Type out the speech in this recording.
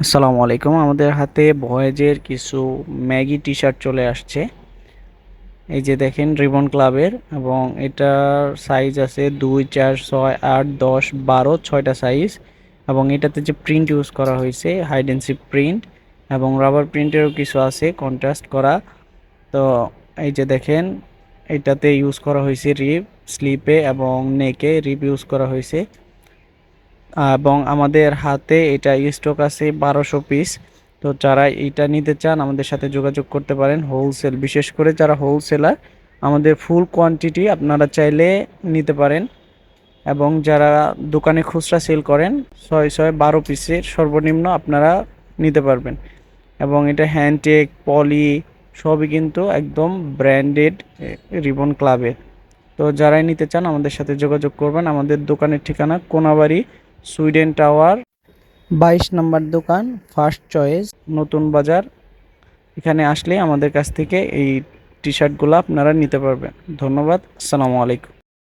আসসালামু আলাইকুম। আমাদের হাতে ভয়েজের কিছু ম্যাগি টি শার্ট চলে আসছে। এই যে দেখেন রিবন ক্লাবের এবং এটার সাইজ আছে দুই, চার, ছয়, আট, দশ, বারো, ছয়টা সাইজ এবং এটাতে যে প্রিন্ট ইউজ করা হয়েছে হাইডেন্সি প্রিন্ট এবং রাবার প্রিন্টেরও কিছু আছে কন্ট্রাস্ট করা। তো এই যে দেখেন, এটাতে ইউজ করা হয়েছে রিপ স্লিপে এবং নেকে রিপ ইউজ করা হয়েছে। এবং আমাদের হাতে এটা স্টক আছে বারোশো পিস তো যারা এটা নিতে চান, আমাদের সাথে যোগাযোগ করতে পারেন হোলসেল বিশেষ করে যারা হোলসেলার আমাদের ফুল কোয়ান্টিটি আপনারা চাইলে নিতে পারেন। এবং যারা দোকানে খুচরা সেল করেন, ছয় ছয় বারো পিসের সর্বনিম্ন আপনারা নিতে পারবেন। এবং এটা হ্যান্ডটেক পলি সবই কিন্তু একদম ব্র্যান্ডেড রিবন ক্লাবের তো যারাই নিতে চান, আমাদের সাথে যোগাযোগ করবেন। আমাদের দোকানের ঠিকানা কোনাবাড়ি সুইডেন টাওয়ার, বাইশ নম্বর দোকান, ফার্স্ট চয়েস, নতুন বাজার। এখানে আসলে আমাদের কাছ থেকে এই টি শার্টগুলো আপনারা নিতে পারবেন। ধন্যবাদ, আসসালামু আলাইকুম।